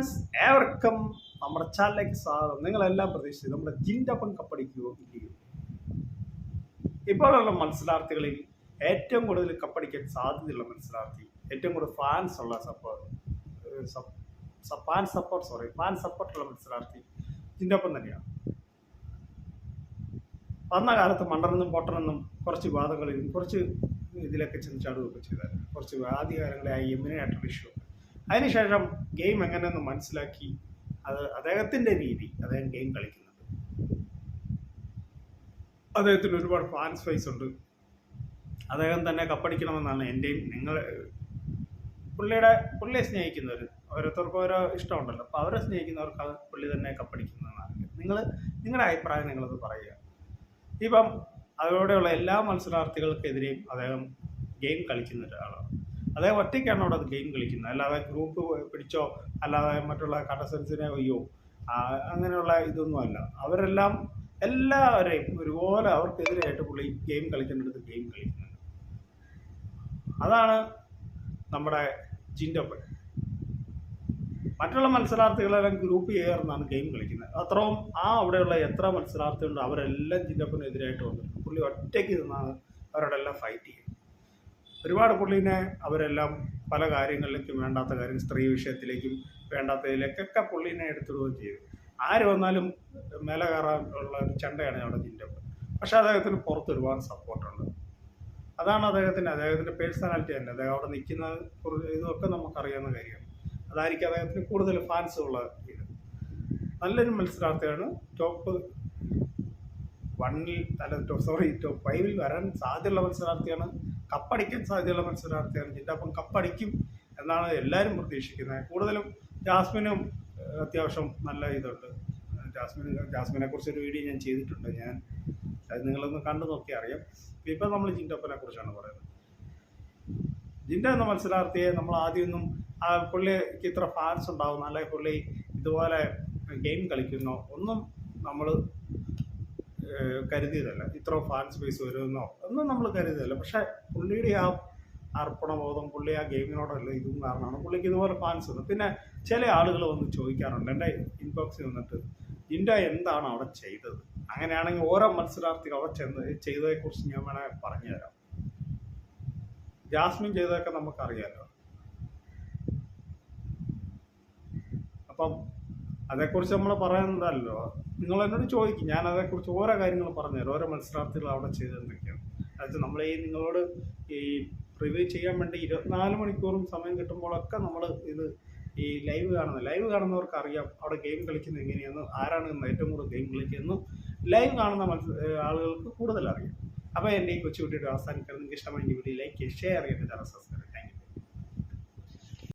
Friends ഏവർക്കും നമ്മുടെ ചാനലിലേക്ക് സ്വാഗതം. നിങ്ങളെല്ലാം പ്രതീക്ഷിച്ചു നമ്മുടെ ജിൻഡപ്പം കപ്പടിക്ക് ഇല്ലയോ ഇപ്പോഴുള്ള മത്സരാർത്ഥികളിൽ ഏറ്റവും കൂടുതൽ കപ്പടിക്കാൻ സാധ്യതയുള്ള മത്സരാർത്ഥി ഏറ്റവും കൂടുതൽ ഫാൻസ് ഉള്ള support fan support sorry fan സപ്പോർട്ടുള്ള മത്സരാർത്ഥി ജിൻഡപ്പം തന്നെയാണ്. വന്ന കാലത്ത് മണ്ടനെന്നും പൊട്ടനെന്നും കുറച്ച് വിവാദങ്ങളിലും കുറച്ച് ഇതിലൊക്കെ ചെന്ന് ചാടുകയൊക്കെ ചെയ്തായിരുന്നു. കുറച്ച് ആദ്യകാലങ്ങളെ ഐ എമ്മിനായിട്ടുള്ള ഇഷ്യൂ അതിനുശേഷം ഗെയിം എങ്ങനെയെന്ന് മനസ്സിലാക്കി അത് അദ്ദേഹത്തിന്റെ രീതി അദ്ദേഹം ഗെയിം കളിക്കുന്നുണ്ട്. അദ്ദേഹത്തിന് ഒരുപാട് ഫാൻസ് ഫൈസ് ഉണ്ട്. അദ്ദേഹം തന്നെ കപ്പടിക്കണമെന്നാണ് എന്റെയും നിങ്ങൾ പുള്ളിയുടെ പുള്ളിയെ സ്നേഹിക്കുന്നവർ ഓരോരുത്തർക്കും ഓരോ ഇഷ്ടമുണ്ടല്ലോ. അപ്പോൾ അവരെ സ്നേഹിക്കുന്നവർക്ക് അത് പുള്ളി തന്നെ കപ്പടിക്കുന്നതാണ്. നിങ്ങൾ നിങ്ങളുടെ അഭിപ്രായം നിങ്ങളത് പറയുക. ഇപ്പം അതിലൂടെയുള്ള എല്ലാ മത്സരാർത്ഥികൾക്കെതിരെയും അദ്ദേഹം ഗെയിം കളിക്കുന്ന ഒരാളാണ്. അദ്ദേഹം ഒറ്റയ്ക്കാണ് അവിടെ ഗെയിം കളിക്കുന്നത്. അല്ലാതെ ഗ്രൂപ്പ് പിടിച്ചോ അല്ലാതെ മറ്റുള്ള കണ്ടസ്റ്റൻസിനെ അയ്യോ അങ്ങനെയുള്ള ഇതൊന്നുമല്ല അവരെല്ലാം എല്ലാവരെയും ഒരുപോലെ അവർക്കെതിരായിട്ട് പുള്ളി ഗെയിം കളിക്കേണ്ടടുത്ത് ഗെയിം കളിക്കുന്നുണ്ട്. അതാണ് നമ്മുടെ ജിൻഡപ്പൻ. മറ്റുള്ള മത്സരാർത്ഥികളെല്ലാം ഗ്രൂപ്പ് ചേർന്നാണ് ഗെയിം കളിക്കുന്നത്. അത്രയും ആ അവിടെയുള്ള എത്ര മത്സരാർത്ഥികളുണ്ട് അവരെല്ലാം ജിൻഡപ്പനെതിരായിട്ട് വന്നിട്ടുണ്ട്. പുള്ളി ഒറ്റയ്ക്ക് നിന്നാണ് അവരോടെല്ലാം ഫൈറ്റ് ചെയ്യുന്നത് ഒരുപാട് പുള്ളീനെ അവരെല്ലാം പല കാര്യങ്ങളിലേക്കും വേണ്ടാത്ത കാര്യം സ്ത്രീ വിഷയത്തിലേക്കും വേണ്ടാത്തതിലേക്കൊക്കെ പുള്ളീനെ എടുത്തിടുകയും ചെയ്തു. ആര് വന്നാലും മേലെ കയറാൻ ഉള്ള ഒരു ചണ്ടയാണ് അവിടെ ജിൻഡപ്പൻ പക്ഷെ അദ്ദേഹത്തിന് പുറത്ത് ഒരുപാട് സപ്പോർട്ടുണ്ട് അതാണ് അദ്ദേഹത്തിന്റെ അദ്ദേഹത്തിന്റെ പേഴ്സണാലിറ്റി തന്നെ. അദ്ദേഹം അവിടെ നിൽക്കുന്ന ഇതൊക്കെ നമുക്കറിയാവുന്ന കാര്യമാണ്. അതായിരിക്കും അദ്ദേഹത്തിന് കൂടുതൽ ഫാൻസ് ഉള്ള ഇത്. നല്ലൊരു മത്സരാർത്ഥിയാണ്. ടോപ്പ് വണ്ണിൽ അല്ല സോറി ടോപ്പ് ഫൈവിൽ വരാൻ സാധ്യതയുള്ള മത്സരാർത്ഥിയാണ്. കപ്പടിക്കാൻ സാധ്യതയുള്ള മത്സരാർത്ഥിയാണ് ജിൻഡാപ്പം കപ്പടിക്കും എന്നാണ് എല്ലാവരും പ്രതീക്ഷിക്കുന്നത്. കൂടുതലും ജാസ്മിനും അത്യാവശ്യം നല്ല ഇതുണ്ട്. ജാസ്മിൻ ജാസ്മിനെ കുറിച്ചൊരു വീഡിയോ ഞാൻ ചെയ്തിട്ടുണ്ട്. ഞാൻ അത് നിങ്ങളൊന്ന് കണ്ടു നോക്കി അറിയാം. ഇപ്പം നമ്മൾ ജിൻഡപ്പനെ കുറിച്ചാണ് പറയുന്നത്. ജിൻഡ എന്ന മത്സരാർത്ഥിയെ നമ്മൾ ആദ്യമൊന്നും ആ പുള്ളിക്ക് ഇത്ര ഫാൻസ് ഉണ്ടാവുന്ന അല്ലെങ്കിൽ പുള്ളി ഇതുപോലെ ഗെയിം കളിക്കുന്നു. ഒന്നും നമ്മൾ കരുതിയതല്ല. ഇത്ര ഫാൻസ് ബേസ് വരുമെന്നോ ഒന്നും നമ്മൾ കരുതിയതല്ല. പക്ഷേ പുള്ളിയുടെ ആ അർപ്പണബോധം പുള്ളി ആ ഗെയിമിനോടല്ല ഇതും കാരണമാണ്. പുള്ളിക്ക് ഇതുപോലെ ഫാൻസ് ഉണ്ട്. പിന്നെ ചില ആളുകൾ വന്ന് ചോദിക്കാറുണ്ട് എന്റെ ഇൻബോക്സിൽ വന്നിട്ട് ഇന്ത്യ എന്താണ് അവിടെ ചെയ്തത്? അങ്ങനെയാണെങ്കിൽ ഓരോ മത്സരാർത്ഥികൾ അവിടെ ചെന്ന് ചെയ്തതിനെക്കുറിച്ച് ഞാൻ വേണമെങ്കിൽ പറഞ്ഞുതരാം. ജാസ്മിൻ ചെയ്തതൊക്കെ നമുക്കറിയാലോ. അപ്പം അതേക്കുറിച്ച് നമ്മൾ പറയുന്നതല്ലോ. നിങ്ങൾ എന്നോട് ചോദിക്കും. ഞാൻ അതേക്കുറിച്ച് ഓരോ കാര്യങ്ങൾ പറഞ്ഞുതരാം. ഓരോ മത്സരാർത്ഥികൾ അവിടെ ചെയ്തെന്തൊക്കെയാണ്. അതായത് നമ്മൾ ഈ നിങ്ങളോട് ഈ റിവ്യൂ ചെയ്യാൻ വേണ്ടി ഇരുപത്തിനാല് മണിക്കൂറും സമയം കിട്ടുമ്പോഴൊക്കെ നമ്മൾ ഇത് ഈ ലൈവ് കാണുന്ന ലൈവ് കാണുന്നവർക്ക് അറിയാം അവിടെ ഗെയിം കളിക്കുന്നത് എങ്ങനെയെന്നും ആരാണ് ഏറ്റവും കൂടുതൽ ഗെയിം കളിക്കുന്നതെന്നും ലൈവ് കാണുന്ന മത്സ ആളുകൾക്ക് കൂടുതൽ അറിയാം അപ്പോൾ എന്റെ ഈ കൊച്ചു കുട്ടിയുടെ അവസാനിക്കാൻ നിങ്ങൾക്ക് ഇഷ്ടമെങ്കിൽ വീഡിയോ ലൈക്ക് ഷെയർ ചെയ്യുക ചാനൽ